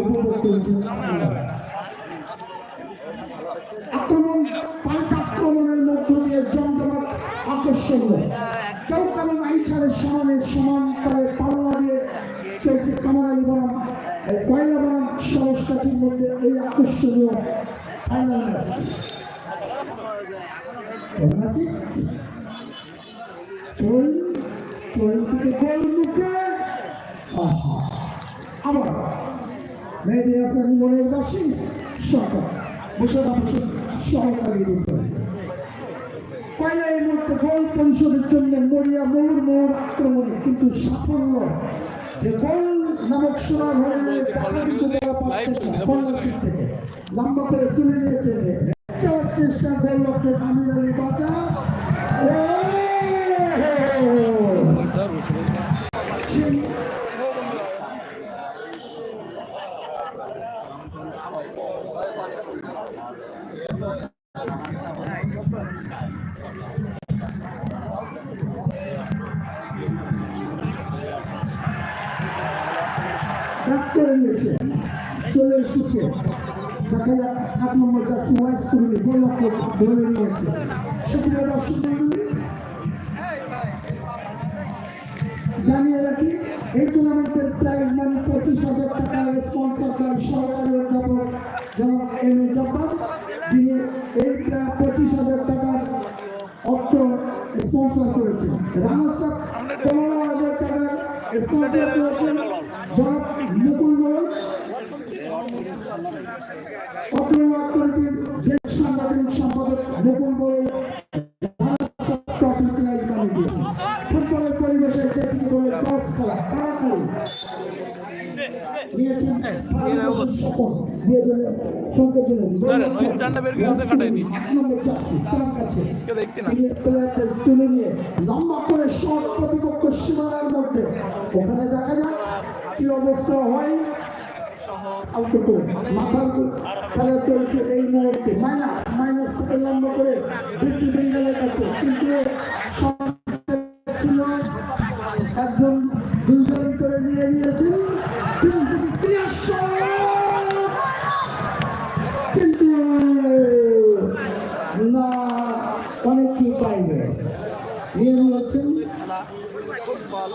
উপভোগ করেছেন আক্রমণ পাল্টা আক্রমণের মধ্য দিয়ে জমজমাট আকর্ষণীয় কেউ কারণ আইসারের সমানে সমান করে পাল্লা দিয়ে চলছে কামারালি বনাম কয়লা বনাম সংস্থাটির মধ্যে এই আকর্ষণীয় ফাইনাল আবার মেহেদি হাসান মনের বাসী সরকার। বসে সহকারী পয়লা এই মুহূর্তে গোল পরিশোধের জন্য মরিয়া মৌর মৌর আক্রমণে কিন্তু সাফল্য। যে গোল নামক সোনার হলে তাকে কিন্তু তারা পাচ্ছে না কর্নার কিক থেকে। লম্বা করে তুলে নিয়েছে যাওয়ার চেষ্টা গোল লক্ষ্য আমির আলী বাজা ব্যাক করে নিয়েছে, চলে এসেছে। দেখা যাক এক নম্বরটা সুয়াইস করে গোল লক্ষ্য ধরে নিয়েছে। সুপ্রিয় দর্শক জানিয়ে রাখি, এই টুর্নামেন্টের প্রাইজ মানি পঁচিশ হাজার টাকা স্পন্সর করেছেন। রামাসাক পনেরো হাজার টাকার স্পন্সর করেছেন। জনাব মুকুল সাংগঠনিক সম্পাদক মুকুল গোল ফুটবলের পরিবেশে তুলে নিয়ে লম্বা করে শট প্রতিপক্ষ সীমানার মধ্যে ওখানে দেখা যাক কি অবস্থা হয় চলছে এই মুহূর্তে মাইনাস মাইনাস থেকে লম্বা করে নিয়ে নিয়েছেন গোল!